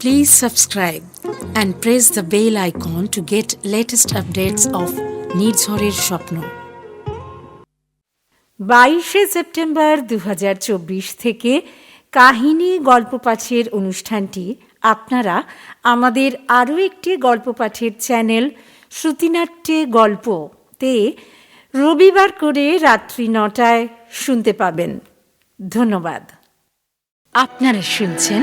Please subscribe and press the bell icon to get latest updates of নির্ঝরের স্বপ্ন বাইশে September দু হাজার চব্বিশ থেকে কাহিনী গল্প পাঠের অনুষ্ঠানটি আপনারা আমাদের আরও একটি গল্প পাঠের চ্যানেল শ্রুতিনাট্যে গল্পতে রবিবার করে রাত্রি নটায় শুনতে পাবেন। ধন্যবাদ। আপনারা শুনছেন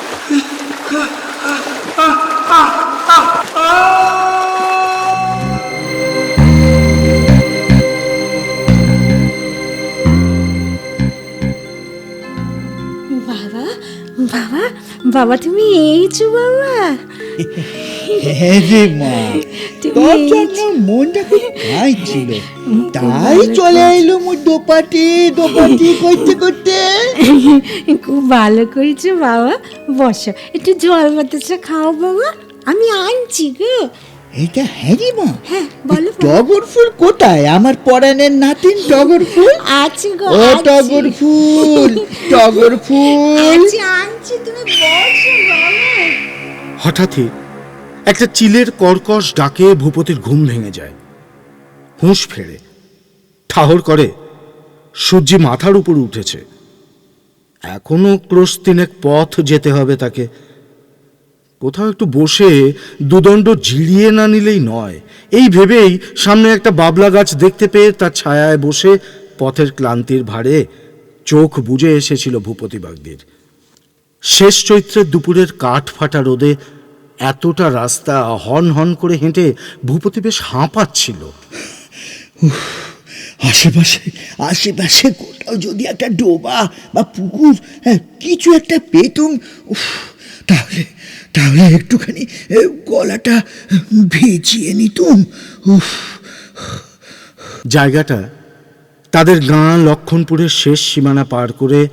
বাবা তুমি এইছো বাবা। হ্যাঁ রে মা তোর জন্য মনটা খুব কাঁদছিল তাই চলে এলো মোর দোপাটি দোপাটি করতে করতে। খুব ভালো করেছ বাবা। বসো একটু জল বাতাসা খাও বাবা। আমি আনছি গো। এটা হ্যাঁ রে মা? হ্যাঁ বলো টগর ফুল কোথায়? আমার পরাণের নাতিন টগর ফুল আছে গো ও টগর ফুল টগর ফুল আনছি আনছি তুমি বসো হঠাৎই একটা চিলের কর্কশ ডাকে ভূপতির ঘুম ভেঙে যায়। হুঁশ ফেরে ঠাহর করে সূর্যি মাথার উপর উঠেছে। এখনও ক্রোশ তিনেক পথ যেতে হবে তাকে। কোথাও একটু বসে দুদণ্ড জিরিয়ে না নিলেই নয়। এই ভেবেই সামনে একটা বাবলা গাছ দেখতে পেয়ে তার ছায়ায় বসে পথের ক্লান্তির ভারে চোখ বুজে এসেছিল ভূপতি বাগদির শেষ চৈত্রের দুপুরের কাঠ ফাটা রোদে এতটা রাস্তা হন হন করে হেঁটে ভূপতি বেশ হাঁপাচ্ছিল। আশেপাশে আশেপাশে কোথাও যদি একটা ডোবা বা পুকুর হ্যাঁ, কিছু একটা পেতুম উফ, তাহলে তাহলে একটুখানি গলাটা ভিজিয়ে নিতুম। উফ। জায়গাটা তাদের গাঁ লক্ষণপুরের শেষ সীমানা পার করে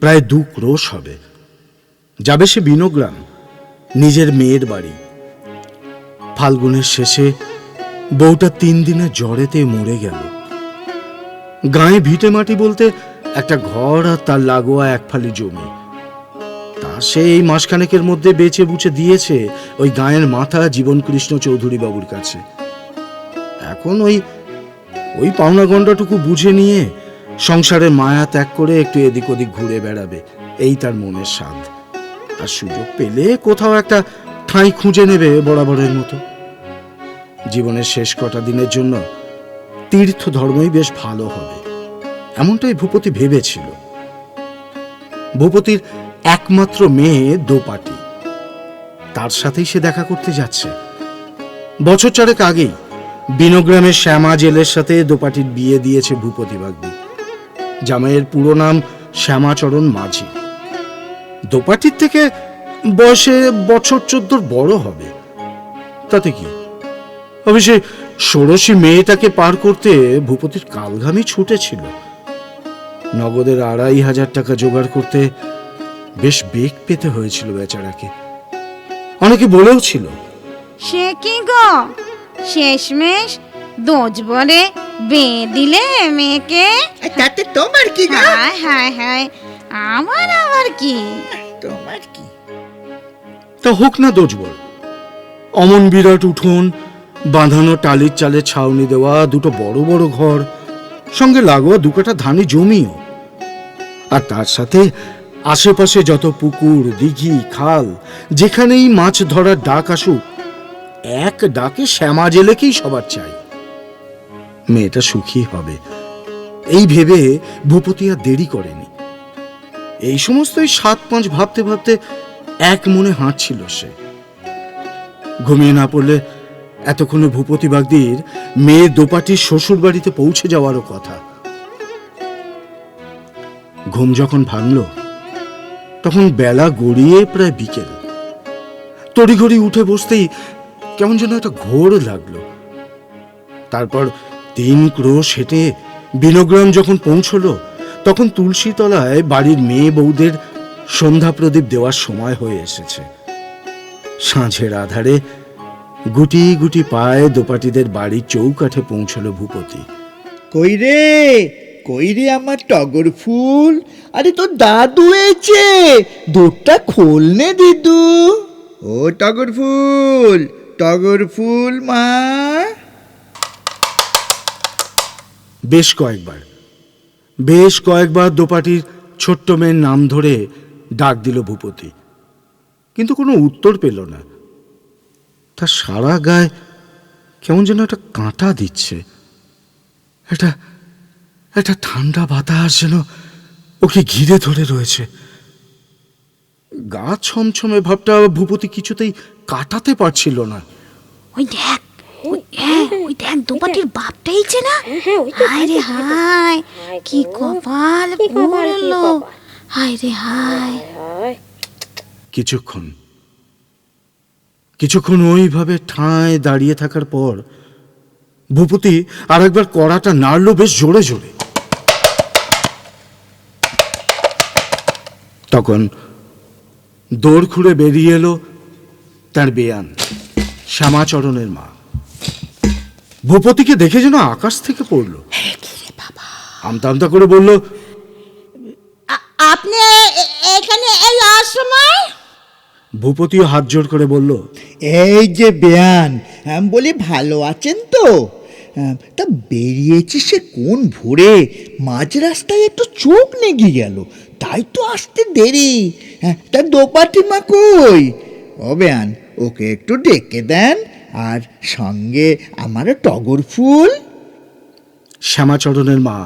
প্রায় দু ক্রোশ হবে। যাবে সে বিনোগ্রাম, নিজের মেয়ের বাড়ি। ফাল্গুনের শেষে বউটা তিন দিনের জ্বরেতে মরে গেল। গায়ে ভিটে মাটি বলতে একটা ঘর আর তার লাগোয়া এক ফালি জমি। সে এই মাসখানেকের মধ্যে বেচে বুচে দিয়েছে ওই গায়ের মাথা জীবন কৃষ্ণ চৌধুরী বাবুর কাছে। এখন ওই ওই পাওনা গন্ডাটুকু বুঝে নিয়ে সংসারের মায়া ত্যাগ করে একটু এদিক ওদিক ঘুরে বেড়াবে, এই তার মনের স্বাদ। আর সুযোগ পেলে কোথাও একটা ঠাঁই খুঁজে নেবে বরাবরের মতো। জীবনের শেষ কটা দিনের জন্য তীর্থ ধর্মই বেশ ভালো হবে, এমনটাই ভূপতি ভেবেছিল। ভূপতির একমাত্র মেয়ে দোপাটি। তার সাথেই সে দেখা করতে যাচ্ছে। বছর চারেক আগেই বিনগ্রামের শ্যামা জেলের সাথে দোপাটির বিয়ে দিয়েছে ভূপতি বাগদি। জামাইয়ের পুরো নাম শ্যামাচরণ মাঝি। দোপাটির থেকে বয়সে বছর চোদ্দোর বড় হবে। তাতে কি? অবশ্যই ষোড়শী মেয়েটাকে পার করতে ভূপতির কালঘামি ছুটেছিল। নগদের আড়াই হাজার টাকা জোগাড় করতে বেশ বেগ পেতে হয়েছিল বেচারাকে। অনেকে বলেও ছিল সে কি গো? শেষমেশ দোজ বলে বেয়ে দিলে মেয়েকে? তাতে তোমার কি গো? হায় হায় হায় আমার আবার কি? তোমার কি? তা হোক না দোজবল অমন বিরাট উঠোন বাঁধানো টালির চালে ছাউনি দেওয়া দুটো বড় বড় ঘর সঙ্গে লাগোয়া দুকাটা ধানি জমিও। আর তার সাথে আশেপাশে যত পুকুর, দিঘি, খাল, যেখানেই মাছ ধরার ডাক আসুক, এক ডাকে শ্যামা জেলেকেই সবার চাই। মেয়েটা সুখী হবে। এই ভেবে ভূপতি আর দেরি করেনি। এই সমস্তই সাত পাঁচ ভাবতে ভাবতে এক মনে হাঁটছিল সে। ঘুমিয়ে না পড়লে এতক্ষণে ভূপতি বাগদির মেয়ে দোপাটির শ্বশুর বাড়িতে পৌঁছে যাওয়ারও কথা। ঘুম যখন ভাঙল তখন বেলা গড়িয়ে প্রায় বিকেল। তড়িঘড়ি উঠে বসতেই কেমন যেন একটা ঘোর লাগল। তারপর তিন ক্রোশ হেঁটে বিনগ্রাম যখন পৌঁছলো, তখন তুলসীতলায় বাড়ির মেয়ে বউদের সন্ধ্যা প্রদীপ দেওয়ার সময় হয়ে এসেছে। সাঁঝের আধারে গুটি গুটি পায়ে দোপাটিদের বাড়ির চৌকাঠে পৌঁছলো ভূপতি। কই রে? কই রে আমার টগর ফুল। আরে তোর দাদু এসে দোরটা খোল নে দিদু। ও টগর ফুল টগর ফুল মা। বেশ কয়েকবার বেশ কয়েকবার দোপাটির ছোট্ট মেয়ের নাম ধরে ডাক দিল ভূপতি। কিন্তু কোনো উত্তর পেল না। তার সারা গায়ে কেমন যেন একটা কাঁটা দিচ্ছে। একটা একটা ঠান্ডা বাতাস যেন ওকে ঘিরে ধরে রয়েছে। গা ছমছমে ভাবটা ভূপতি কিছুতেই কাটাতে পারছিল না। ওই দেখ ওই হ্যাঁ ওই দেখ দোপাটির বাপটা এইছে না। হায় রে হায় কি কপাল পড়ল হায় রে হায়। কিছুক্ষণ। কিছুক্ষণ ওইভাবে ঠায় দাঁড়িয়ে থাকার পর ভূপতি আর একবার কড়াটা নাড়লো বেশ জোরে জোরে। তখন দৌড় খুঁড়ে বেরিয়ে এলো তার বেয়ান শ্যামাচরণের মা। ভূপতিকে দেখে যেন আকাশ থেকে পড়ল। আমতা আমতা করে বলল আপনি এখানে এই ভূপতিও হাত জোর করে বলল এই যে বেয়ান আমি বলি ভালো আছেন তো? তা বেরিয়েছি সে কোন ভোরে? মাঝ রাস্তায় একটু চোখ নেগে গেল। তাই তো আসতে দেরি। হ্যাঁ, তা দোপাটি মা কই? ও বেয়ান ওকে একটু ডেকে দেন আর সঙ্গে আমার টগর ফুল। শ্যামাচরণের মা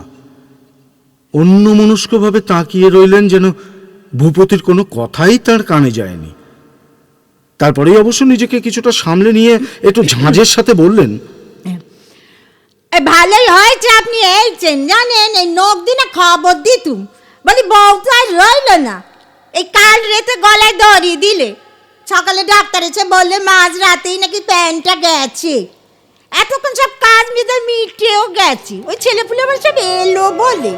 অন্য মনস্কভাবে তাকিয়ে রইলেন যেন ভূপতির কোনো কথাই তার কানে যায়নি। তারপরেই অবশ্য নিজেকে কিছুটা সামলে নিয়ে একটু ঝাঁঝের সাথে বললেন এ, ভালোই হয়েছে আপনি এইছেন জানেন এই নখ দিনে খবর দিতুম। বলি বউ তো আর রইল না। এই কাল রেতে গলায় দড়ি দিলে। সকালে ডাক্তার এসে বললে মাঝ রাতেই নাকি প্যান্টটা গেছে। এতক্ষণ সব কাজ মেয়েদের মিটেও গেছে। ওই ছেলে পুলে আবার সব এলো বলে।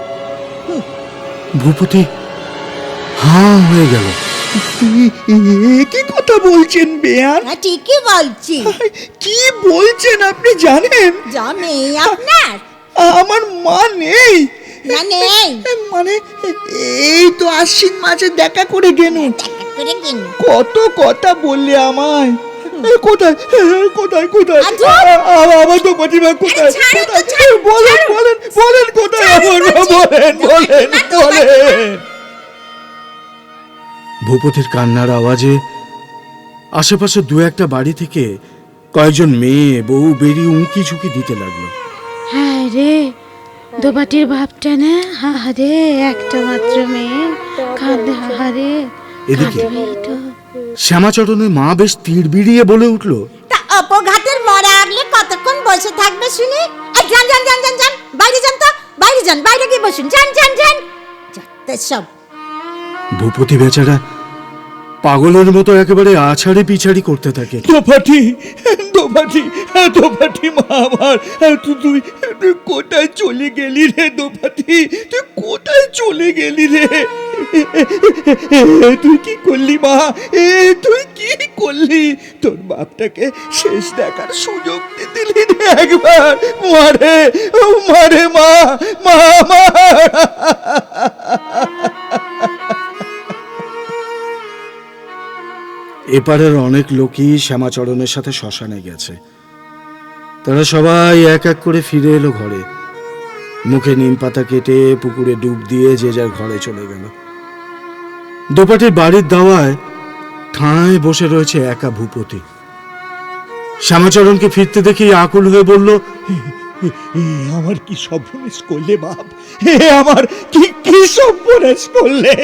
ভূপতি হাঁ হয়ে গেল। কি কথা বলছেন বেয়ান? হ্যাঁ ঠিকই বলছি। কি বলছেন আপনি জানেন? মেয়ে আপনার। আমার মা নেই। না নেই মানে এই তো আশ্বিন মাসে দেখা করে কিন কত কথা বললে আমায়। কোথায়? কোথায় কোথায়। আ- আ- আমার তো প্রতিভা কোথায়? কোথায়? বলেন বলেন বলেন কোথায় আমার বলেন বলেন বলেন। ভূপতির কান্নার আওয়াজে আশেপাশে দু একটা বাড়ি থেকে কয়েকজন মেয়ে বউ বেরিয়ে উঁকি ঝুঁকি দিতে লাগল। হ্যাঁ রে দোপাটির বাপটা না? হাহারে একটা মাত্র মেয়ে। কাঁদে হাহারে এদিকে। শ্যামাচরণের মা বেশ তীর বিড়িয়ে বলে উঠল তা অপঘাতের মরা আগলে কতক্ষণ বসে থাকবে শুনি? যান যান যান যান যান। বাইরে যান তো বাইরে যান বাইরে গিয়ে বসুন। যান যান যান। যাতে সব। ভূপতি বেচারা পাগলের মতো একেবারে আছাড়ে পিছাড়ি করতে থাকে। দোপাটি দোপাটি দোপাটি মা আমার। তুই তুই কোথায় চলে গেলি রে দোপাটি তুই কোথায় চলে গেলি রে? তুই কি করলি মা? এ, তুই কি করলি? তোর বাপটাকে শেষ দেখার সুযোগ দিলি রে একবার। মারে মারে মা মা মা এপারের অনেক লোকই শ্যামাচরণের সাথে শ্মশানে গেছে। তারা সবাই এক এক করে ফিরে এলো ঘরে। মুখে নিম পাতা কেটে পুকুরে ডুব দিয়ে যে যার ঘরে চলে গেল। দোপাটির বাড়ির দাওয়ায় ঠাঁয় বসে রয়েছে একা ভূপতি। শ্যামাচরণকে ফিরতে দেখেই আকুল হয়ে বলল আমার কি সর্বনাশ করলে বাপ? হে আমার কি কি সর্বনাশ করলে?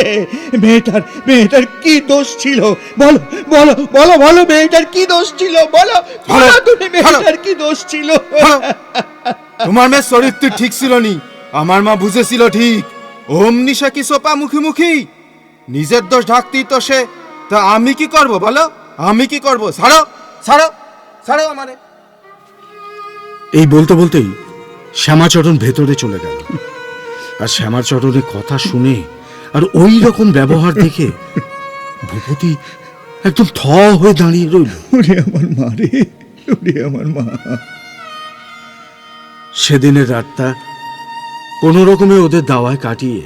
মেয়েটার মেয়েটার কি দোষ ছিল? বলো বলো বলো বলো মেয়েটার কি দোষ ছিল? বলো বলো বলো, তুমি বলো। মেয়েটার কি দোষ ছিল? তোমার মেয়ের চরিত্র ঠিক ছিল নি। আমার মা বুঝেছিল ঠিক। অমনি সে কি সোপা মুখি মুখি নিজের দোষ ঢাকতেই তো সে। তা আমি কি করব বলো? আমি কি করব? ছাড়ো ছাড়ো ছাড়ো আমারে। এই বলতে বলতেই শ্যামাচরণ ভেতরে চলে গেল। আর শ্যামাচরণের কথা শুনে আর ওই রকম ব্যবহার দেখে ভূপতি একদম থ হয়ে দাঁড়িয়ে রইল। ওরে আমার মা রে ওরে আমার মা। সেদিনের রাতটা কোনো রকমে ওদের দাওয়ায় কাটিয়ে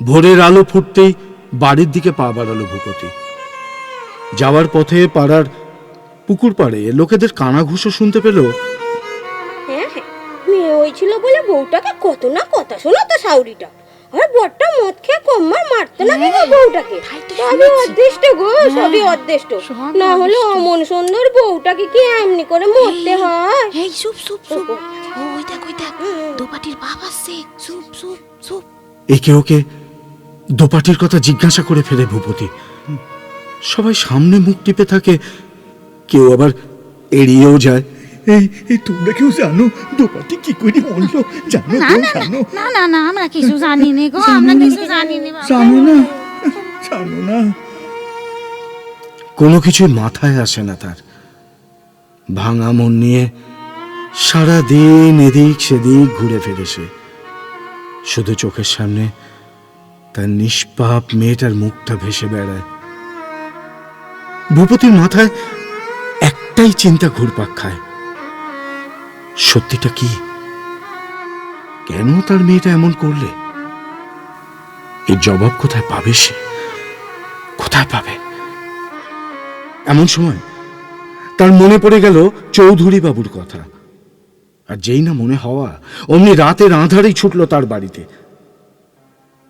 ভোরের আলো ফুটতেই বাড়ির দিকে পা বাড়ালো ভূপতি। যাওয়ার পথে পাড়ার পুকুর পাড়ে লোকেদের কানাঘুষো শুনতে পেল হয়েছিল বলে বউটাকে কত না কথা শোনাতো সাউরিটা আর বরটা মদ খেয়ে কম্মার মারতো না কেন বউটাকে। সবই অদৃষ্ট গো সবই অদৃষ্ট। না হলে অমন সুন্দর বউটাকে কি এমনি করে মরতে হয়? এই সুপ সুপ সুপ ওই দেখ ওই দেখ। দোপাটির বাপ আসছে। সুপ সুপ সুপ একে ওকে দোপাটির কথা জিজ্ঞাসা করে ফেলে ভূপতি। সবাই সামনে মুখ টিপে থাকে কেউ আবার এড়িয়েও যায়। এই এই তোমরা কেউ জানো দোপাটি কি করে মরলো জানো না কেউ না জানো? না না না আমরা কিছু জানি নে গো আমরা কিছু জানি নে। জানো না? জানো না? কোনো কিছুই মাথায় আসে না তার। ভাঙা মন নিয়ে সারা দিন এদিক সেদিক ঘুরে ফিরে সে শুধু চোখের সামনে তার নিষ্পাপ মেয়েটার মুখটা ভেসে বেড়ায়। ভূপতির মাথায় একটাই চিন্তা ঘুরপাক খায়। সত্যিটা কি? কেন তার মেয়েটা এমন করলে? এর জবাব কোথায় পাবে সে? কোথায় পাবে? এমন সময় তার মনে পড়ে গেল চৌধুরী বাবুর কথা। আর যেই না মনে হওয়া, অমনি রাতের আঁধারেই ছুটল তার বাড়িতে।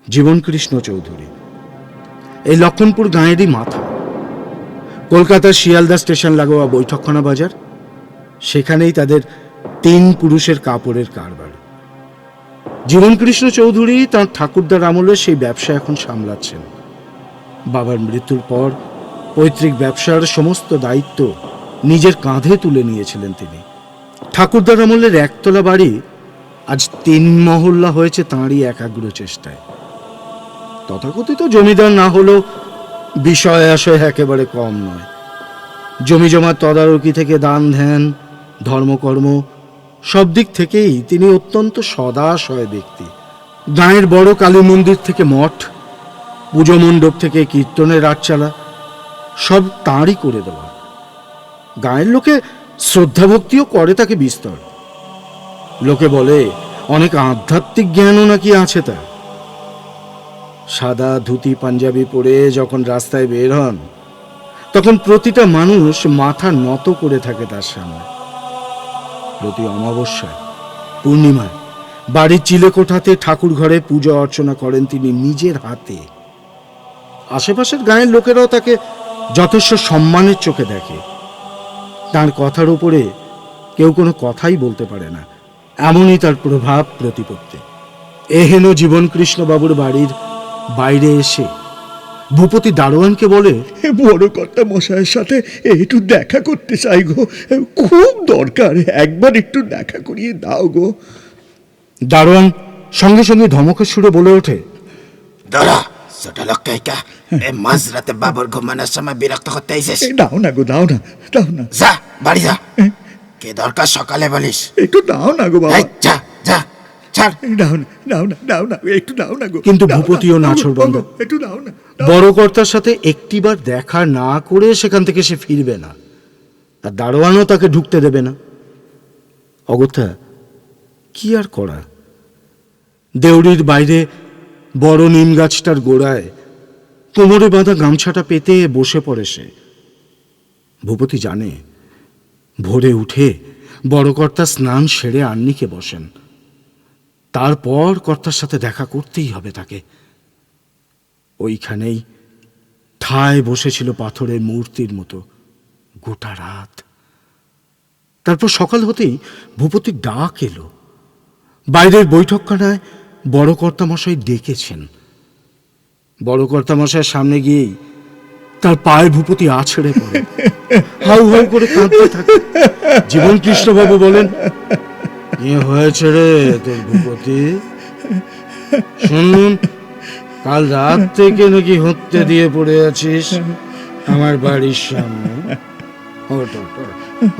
জীবনকৃষ্ণ চৌধুরী। এই লক্ষণপুর গাঁয়েরই মাথা। কলকাতার শিয়ালদা স্টেশন লাগোয়া বৈঠকখানা বাজার। সেখানেই তাদের তিন পুরুষের কাপড়ের কারবার। জীবনকৃষ্ণ চৌধুরী তার ঠাকুরদার আমলে সেই ব্যবসা এখন সামলাচ্ছেন। বাবার মৃত্যুর পর পৈতৃক ব্যবসার সমস্ত দায়িত্ব নিজের কাঁধে তুলে নিয়েছিলেন তিনি। ঠাকুরদার আমলের একতলা বাড়ি আজ তিন মহল্লা হয়েছে তাঁরই একাগ্র চেষ্টায়। তথাকথিত জমিদার না হলেও বিষয় আশয় একেবারে কম নয়। জমি জমার তদারকি থেকে দান, ধ্যান, ধর্মকর্ম সব দিক থেকেই তিনি অত্যন্ত সদাশয় ব্যক্তি। গাঁয়ের বড় কালী মন্দির থেকে মঠ, পুজো মণ্ডপ থেকে কীর্তনের রাতচালা সব তাঁরই করে দেওয়া। গাঁয়ের লোকে শ্রদ্ধা ভক্তিও করে তাকে বিস্তর। লোকে বলে, অনেক আধ্যাত্মিক জ্ঞানও নাকি আছে তার। সাদা ধুতি, পাঞ্জাবি পরে যখন রাস্তায় বের হন, তখন প্রতিটা মানুষ মাথা নত করে থাকে তার সামনে। প্রতি অমাবস্যায়, পূর্ণিমায় বাড়ির চিলেকোঠাতে ঠাকুর ঘরে পূজা অর্চনা করেন তিনি নিজের হাতে। আশেপাশের গায়ের লোকেরাও তাকে যথেষ্ট সম্মানের চোখে দেখে। তার কথার উপরে কেউ কোনো কথাই বলতে পারে না, এমনই তার প্রভাব প্রতিপত্তি এহেন জীবন কৃষ্ণবাবুর বাড়ির বাইরে এসে ভূপতি দারোয়ানকে বলে বড় কর্তা মশাইয়ের সাথে একটু দেখা করতে চাই গো। খুব দরকার একবার একটু দেখা করিয়ে দাও গো। দারোয়ান সঙ্গে সঙ্গে ধমকের সুরে বলে ওঠে দাঁড়া ছোট লক্ষ্যইকা এই মাঝরাতে বাবর ঘুমানোর সময় বিরক্ত করতে আইসিস দাও না গো দাও না দাও না। যা বাড়ি যা। কে দরকার সকালে বলিস? একটু দাও না গো বাবা। যা ছাড়। এই না দাও না দাও না একটু দাও না গো। কিন্তু ভূপতিও দাও গো, নাছোড়বান্দ। দাও গো, একটু দাও না বড় কর্তার সাথে একটিবার দেখা না করে সেখান থেকে সে ফিরবে না। আর দারোয়ানও তাকে ঢুকতে দেবে না। অগত্যা কি আর করা? দেউড়ির বাইরে বড় নিম গাছটার গোড়ায় কোমরে বাঁধা গামছাটা পেতে বসে পড়ে সে। ভূপতি জানে ভোরে উঠে বড় কর্তা স্নান সেরে আন্নিকে বসেন। তারপর কর্তার সাথে দেখা করতেই হবে তাকে। ওইখানেই ঠায় বসেছিল পাথরের মূর্তির মতো, গোটা রাত। তারপর সকাল হতেই ভূপতির ডাক এলো। বাইরের বৈঠকখানায় বড় কর্তামশাই ডেকেছেন। বড় কর্তামশাইয়ের সামনে গিয়েই তার পায়ে ভূপতি আছড়ে পড়ে। হাউ হাউ করে কাঁদতে থাকে। জীবন কৃষ্ণবাবু বলেন এ হয়েছে রে তোর ভূপতি শুনুন কাল রাত থেকে নাকি হত্যে দিয়ে পড়ে আছিস আমার বাড়ির সামনে। ওঠ,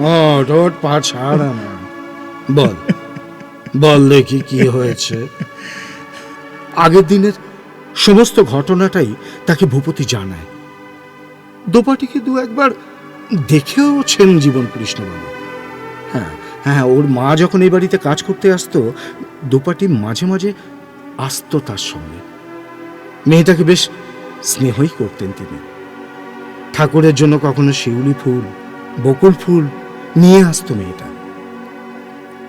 ওঠ ওঠ পা ছাড় আমার। বল বল দেখি কি হয়েছে। আগের দিনের সমস্ত ঘটনাটাই তাকে ভূপতি জানায়। দোপাটিকে দু একবার দেখেওছেন জীবন কৃষ্ণবাবু। হ্যাঁ হ্যাঁ ওর মা যখন এই বাড়িতে কাজ করতে আসতো, দোপাটি মাঝে মাঝে আসতো তার সঙ্গে। মেয়েটাকে বেশ স্নেহই করতেন তিনি। ঠাকুরের জন্য কখনো শিউলি ফুল, বকুল ফুল নিয়ে আসতো মেয়েটা।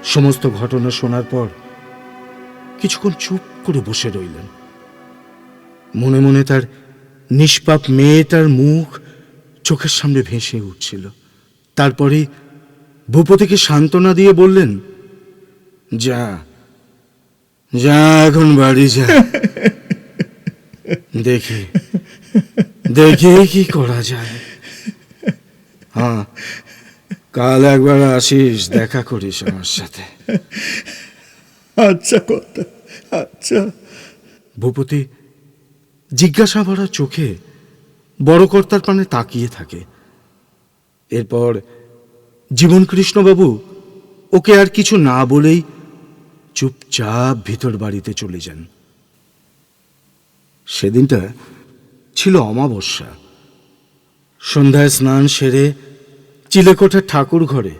সমস্ত ঘটনা শোনার পর কিছুক্ষণ চুপ করে বসে রইলেন। মনে মনে তার নিষ্পাপ মেয়েটার মুখ চোখের সামনে ভেসে উঠছিল। তারপরে ভূপতিকে সান্ত্বনা দিয়ে বললেন যা যা এখন বাড়ি যা। দেখি দেখি কি করা যায়। হ্যাঁ কাল একবার আসিস দেখা করিস আমার সাথে। আচ্ছা কথা আচ্ছা। ভূপতি জিজ্ঞাসা ভরা চোখে বড় কর্তার পানে তাকিয়ে থাকে। এরপর জীবন কৃষ্ণবাবু, ওকে আর কিছু না বলেই চুপচাপ ভিতর বাড়িতে চলে যান। সেদিনটা ছিল অমাবস্যা। সন্ধ্যায় স্নান সেরে চিলেকোঠার ঠাকুর ঘরে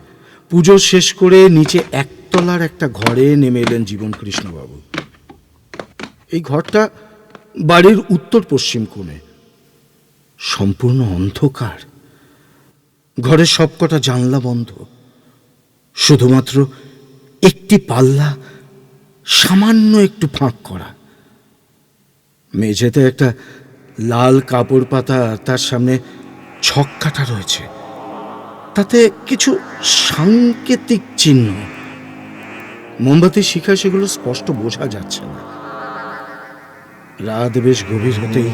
পুজো শেষ করে নিচে একতলার একটা ঘরে নেমে এলেন জীবন কৃষ্ণবাবু। এই ঘরটা বাড়ির উত্তর পশ্চিম কোণে। সম্পূর্ণ অন্ধকার। ঘরের সবকটা জানলা বন্ধ। শুধুমাত্র একটি পাল্লা, সামান্য একটু ফাঁক করা। মেঝেতে একটা লাল কাপড় পাতা তার সামনে ছক রয়েছে। তাতে কিছু সাংকেতিক চিহ্ন। মোমবাতির শিখায় সেগুলো স্পষ্ট বোঝা যাচ্ছে না। রাত বেশ গভীর হতেই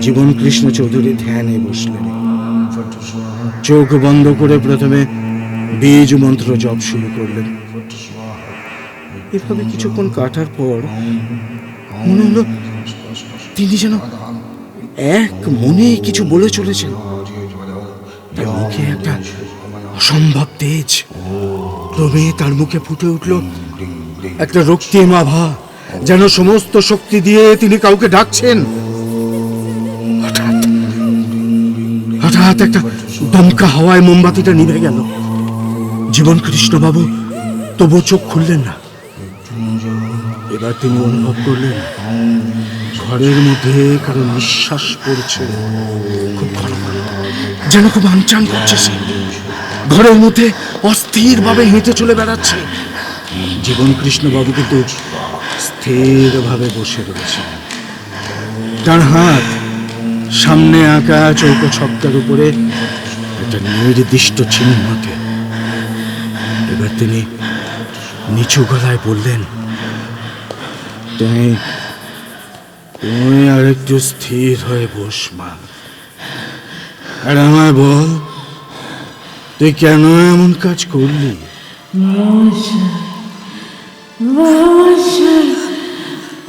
জীবন কৃষ্ণ চৌধুরী ধ্যানে বসলেন। চোখ বন্ধ করে প্রথমে বীজ মন্ত্র জপ শুরু করলেন। এভাবে কিছুক্ষণ কাটার পর মনে হলো তিনি যেন এক মনে কিছু বলে চলেছেন। তার মুখে একটা অসম্ভব তেজ। ক্রমে তার মুখে ফুটে উঠল একটা রক্তিম আভা, যেন সমস্ত শক্তি দিয়ে তিনি কাউকে ডাকছেন। হঠাৎ একটা দমকা হাওয়ায় মোমবাতিটা নিভে গেল। জীবন কৃষ্ণবাবু তবু চোখ খুললেন না। এবার তিনি অনুভব করলেন, ঘরের মধ্যে কারও নিঃশ্বাস পড়ছে। খুব। যেন খুব আনচান করছে সে। ঘরের মধ্যে অস্থিরভাবে হেঁটে চলে বেড়াচ্ছে। জীবন কৃষ্ণবাবু কিন্তু স্থিরভাবে বসে রয়েছে। তার হাত সামনে আঁকা চৌকো ছক্কার উপরে একটা নির্দিষ্ট চিহ্নতে এবার তিনি নিচু গলায় বললেন, তুমি তুমি আর একটু স্থির হয়ে বস, মা। আর আমায় বল, তুই কেন এমন কাজ করলি?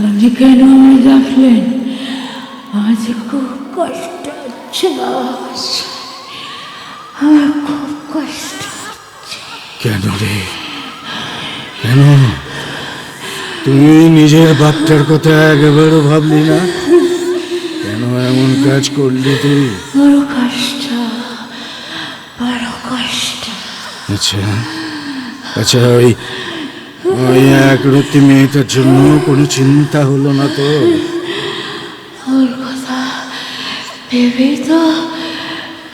আপনি কেন আমায় আমার যে খুব কষ্ট হচ্ছে আমার খুব কষ্ট কেন রে? কেন? তুই নিজের বাপটার কথা একেবারে ভাবলি না? কেন এমন কাজ করলি তুই? বড় কষ্ট বড় কষ্ট। আচ্ছা আচ্ছা ওই ওই এক রত্তি মেয়েটার জন্য কোনো চিন্তা হলো না তো? ওর ভেবেই তো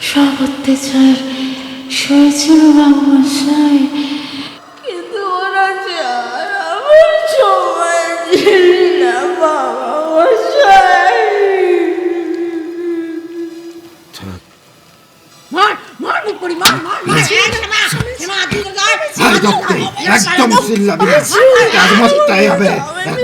সব অত্যাচার সয়েছিল বাবু মশাই কিন্তু ওরা যে আর আমার সময় না বাবা একদম চিল্লাবি তাই হবে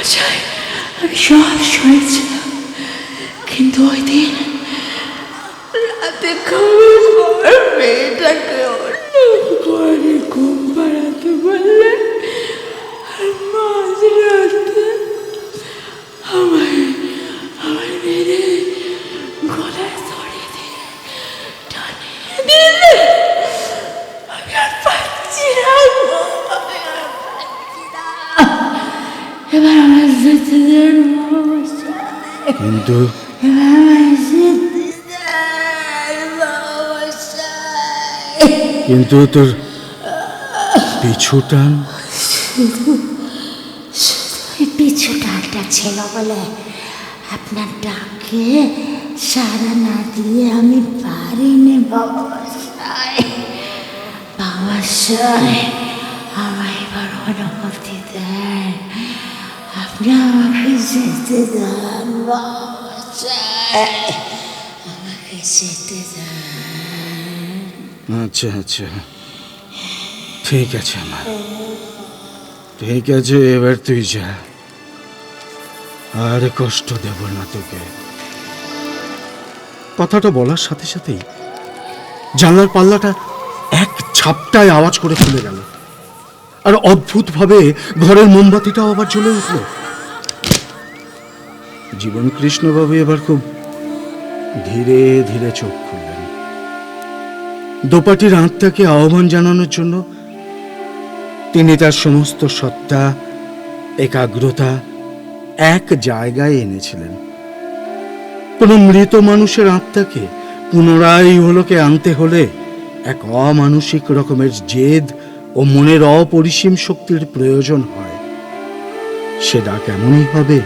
বাসায় আমি সব শুনেছিলাম। কিন্তু ওই দিন রাতে ঘুমের পর মেয়েটাকে অন্য ঘরে ঘুম পাড়াতে আর মাঝ রাতে আমায় আমায় মেরে গলায় ছড়িয়ে দিয়ে টানিয়ে দিলেন কিন্তু কিন্তু তোর পিছু টান। পিছু ডালটা ছিল বলে আপনার ডাকে সারা না দিয়ে আমি পারিনি বাবাসাই বাবাসাই আমায় আমাকে যেতে দেন আমাকে যেতে দেন আচ্ছা আচ্ছা। ঠিক আছে, আমার। ঠিক আছে, এবার তুই যা। আর কষ্ট দেব না তোকে। কথাটা বলার সাথে সাথেই জানলার পাল্লাটা এক ঝাপটায় আওয়াজ করে খুলে গেল। আর অদ্ভুতভাবে ঘরের মোমবাতিটাও আবার জ্বলে উঠল। জীবন কৃষ্ণবাবু এবার খুব ধীরে ধীরে চোখ খুললেন। দোপাটির আত্মাকে আহ্বান জানানোর জন্য তিনি তার সমস্ত সত্তা, একাগ্রতা এক জায়গায় এনেছিলেন। কোনো মৃত মানুষের আত্মাকে পুনরায় ইহলোকে আনতে হলে এক অমানসিক রকমের জেদ ও মনের অপরিসীম শক্তির প্রয়োজন হয়। সে ডাক এমনই হবে?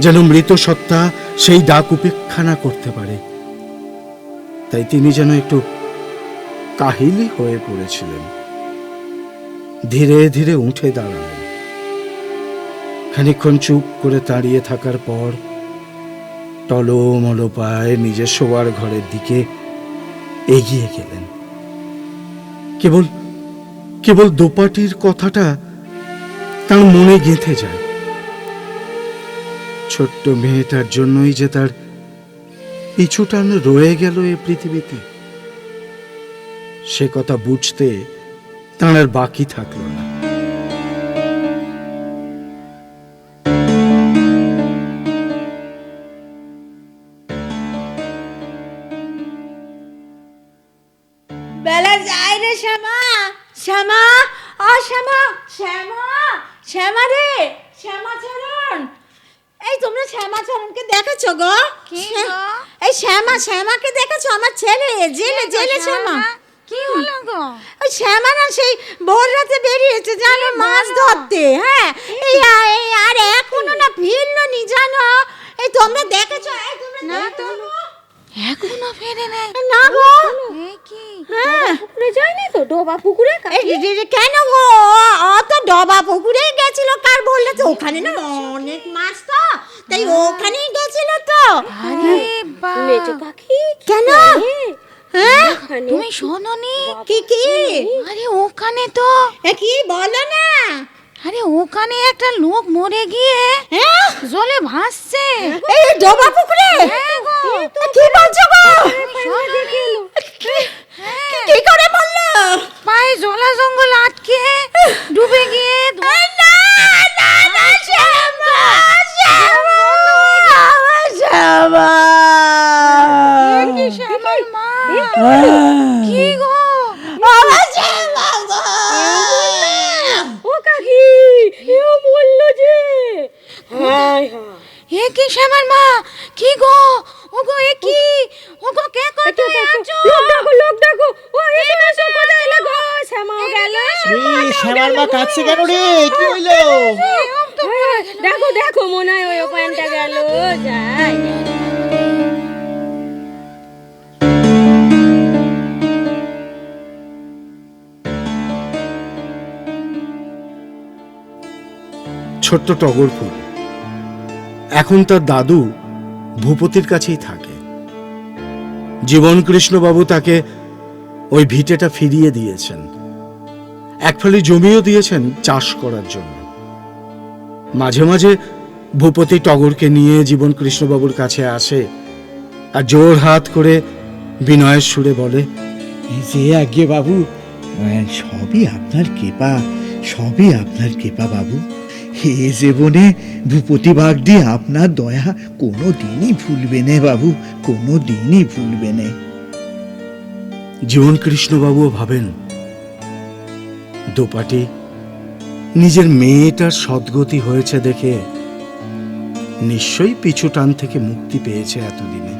যেন মৃত সত্তা সেই ডাক উপেক্ষা না করতে পারে। তাই তিনি যেন একটু কাহিলি হয়ে পড়েছিলেন। ধীরে ধীরে উঠে দাঁড়ালেন। খানিক্ষণ চুপ করে দাঁড়িয়ে থাকার পর টলমল পায়ে নিজের শোয়ার ঘরের দিকে এগিয়ে গেলেন। কেবল কেবল দোপাটির কথাটা তার মনে গেঁথে যায়। ছোট্ট মেয়েটার জন্যই যে তার পিছুটান রয়ে গেল এ পৃথিবীতে। সে কথা বুঝতে তাঁর বাকি থাকল না। রে শ্যামা শ্যামা শ্যামা শ্যামা রে, শ্যামা চরণ এই তোমরা শ্যামা চরণকে দেখেছ গো? এই শ্যামা শ্যামাকে দেখেছ? আমার ছেলে জেলে জেলে শ্যামা? কি হলো গো? ওই শ্যামা না সেই ভোর রাতে বেরিয়েছে জানো মাছ ধরতে হ্যাঁ? এই এই আর এখনও না ফিরলো নি জানো? এই তোমরা দেখেছ? এই তোমরা না তো। এখনও ফেরে নাই। না গো। এ কি? হ্যাঁ। পুকুরে যায়নি তো? ডোবা পুকুরে এই রে, কেন গো? অত ডবা পুকুরে গেছিল কার বললে তো? ওখানে না অনেক মাছ তো। তাই ওখানেই গেছিল তো। আরে বা মেজো পাখি। কেন? হ্যাঁ। তুমি শোনোনি? কি কি? আরে ওখানে তো। কি? বলো না। আরে ওখানে একটা লোক মরে গিয়ে হ্যাঁ? জলে ভাসছে। এই ডবা পুকুরে হ্যাঁ কি বলছো গো? কি করে বলল? পায়ে জলা জঙ্গল আটকে ডুবে গিয়ে শ্যামা মা কি গো আমার শ্যামা গো ও কাকি এও বলল যে হায় হায়। এ কি শ্যামার মা? কি গো? ও গো এ কি? ও গো কে কোথায় আছো? লোক ডাকো লোক ডাকো। ও এসো এসো কোথায় এলে গো? শ্যামাও গেল। শ্যামার মা কাঁদছে কেন রে? কি হইল? দেখো দেখো মনে হয় ওই ওখানটা গেল। যাই। ছোট্ট টগর ফুল। এখন তার দাদু ভূপতির কাছেই থাকে। জীবন কৃষ্ণবাবু তাকে ওই ভিটেটা ফিরিয়ে দিয়েছেন। এক ফালি জমিও দিয়েছেন চাষ করার জন্য। মাঝে মাঝে ভূপতি টগরকে নিয়ে জীবন কৃষ্ণবাবুর কাছে আসে আর জোর হাত করে বিনয়ের সুরে বলে যে আজ্ঞে বাবু সবই আপনার কৃপা, সবই আপনার কৃপা বাবু। হে জীবনে ভূপতি বাগদি আপনার দয়া কোনো দিনই ভুলবে না বাবু কোনো দিনই ভুলবে না। জীবন কৃষ্ণবাবুও ভাবেন দোপাটি নিজের মেয়েটার সদ্গতি হয়েছে দেখে নিশ্চয়ই পিছু টান থেকে মুক্তি পেয়েছে এতদিনে।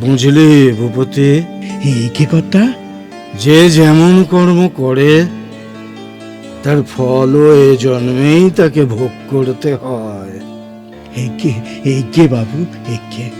বুঝলি ভূপতি? এই কে কর্তা? যে যেমন কর্ম করে তার ফলও এ জন্মেই তাকে ভোগ করতে হয়। একে একে বাবু? একে